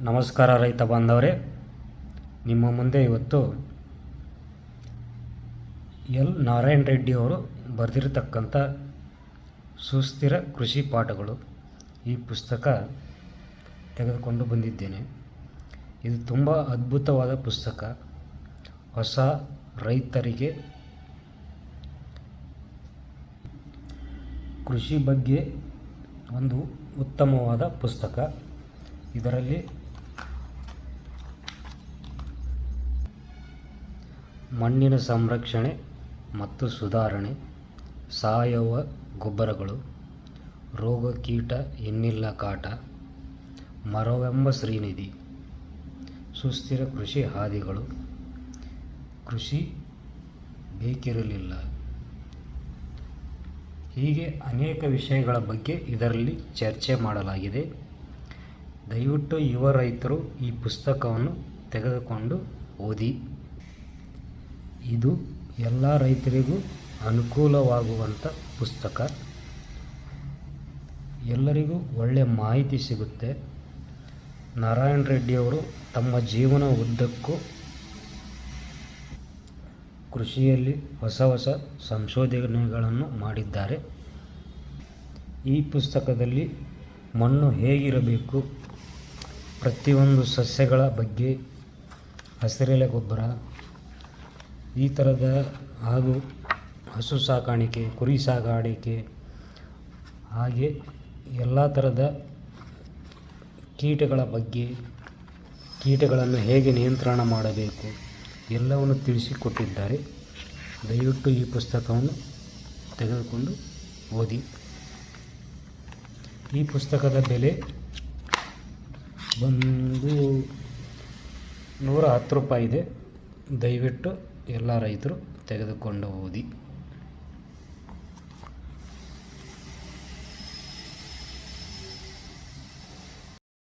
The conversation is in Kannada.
ನಮಸ್ಕಾರ ರೈತ ಬಾಂಧವರೇ. ನಿಮ್ಮ ಮುಂದೆ ಇವತ್ತು ಎಲ್ ನಾರಾಯಣ ರೆಡ್ಡಿ ಅವರು ಬರೆದಿರತಕ್ಕಂಥ ಸುಸ್ಥಿರ ಕೃಷಿ ಪಾಠಗಳು ಈ ಪುಸ್ತಕ ತೆಗೆದುಕೊಂಡು ಬಂದಿದ್ದೇನೆ. ಇದು ತುಂಬ ಅದ್ಭುತವಾದ ಪುಸ್ತಕ. ಹೊಸ ರೈತರಿಗೆ ಕೃಷಿ ಬಗ್ಗೆ ಒಂದು ಉತ್ತಮವಾದ ಪುಸ್ತಕ. ಇದರಲ್ಲಿ ಮಣ್ಣಿನ ಸಂರಕ್ಷಣೆ ಮತ್ತು ಸುಧಾರಣೆ, ಸಾವಯವ ಗೊಬ್ಬರಗಳು, ರೋಗ ಕೀಟ ಎನ್ನಿಲ್ಲ ಕಾಟ, ಮರವೆಂಬ ಶ್ರೀನಿಧಿ, ಸುಸ್ಥಿರ ಕೃಷಿ ಹಾದಿಗಳು, ಕೃಷಿ ಬೇಕಿರಲಿಲ್ಲ. ಹೀಗೆ ಅನೇಕ ವಿಷಯಗಳ ಬಗ್ಗೆ ಇದರಲ್ಲಿ ಚರ್ಚೆ ಮಾಡಲಾಗಿದೆ. ದಯವಿಟ್ಟು ಯುವ ರೈತರು ಈ ಪುಸ್ತಕವನ್ನು ತೆಗೆದುಕೊಂಡು ಓದಿ. ಇದು ಎಲ್ಲ ರೈತರಿಗೂ ಅನುಕೂಲವಾಗುವಂಥ ಪುಸ್ತಕ. ಎಲ್ಲರಿಗೂ ಒಳ್ಳೆಯ ಮಾಹಿತಿ ಸಿಗುತ್ತೆ. ನಾರಾಯಣ ರೆಡ್ಡಿಯವರು ತಮ್ಮ ಜೀವನ ಉದ್ದಕ್ಕೂ ಕೃಷಿಯಲ್ಲಿ ಹೊಸ ಹೊಸ ಸಂಶೋಧನೆಗಳನ್ನು ಮಾಡಿದ್ದಾರೆ. ಈ ಪುಸ್ತಕದಲ್ಲಿ ಮಣ್ಣು ಹೇಗಿರಬೇಕು, ಪ್ರತಿಯೊಂದು ಸಸ್ಯಗಳ ಬಗ್ಗೆ, ಹಸಿರೆಲೆ ಗೊಬ್ಬರ ಈ ಥರದ ಹಾಗೂ ಹಸು ಸಾಕಾಣಿಕೆ, ಕುರಿ ಸಾಕಾಣಿಕೆ, ಹಾಗೆ ಎಲ್ಲ ಥರದ ಕೀಟಗಳ ಬಗ್ಗೆ, ಕೀಟಗಳನ್ನು ಹೇಗೆ ನಿಯಂತ್ರಣ ಮಾಡಬೇಕು ಎಲ್ಲವನ್ನು ತಿಳಿಸಿಕೊಟ್ಟಿದ್ದಾರೆ. ದಯವಿಟ್ಟು ಈ ಪುಸ್ತಕವನ್ನು ತೆಗೆದುಕೊಂಡು ಓದಿ. ಈ ಪುಸ್ತಕದ ಬೆಲೆ ಒಂದು ನೂರ ಹತ್ತು ರೂಪಾಯಿ ಇದೆ. ದಯವಿಟ್ಟು ಎಲ್ಲ ರೈತರು ತೆಗೆದುಕೊಂಡು ಓದಿ.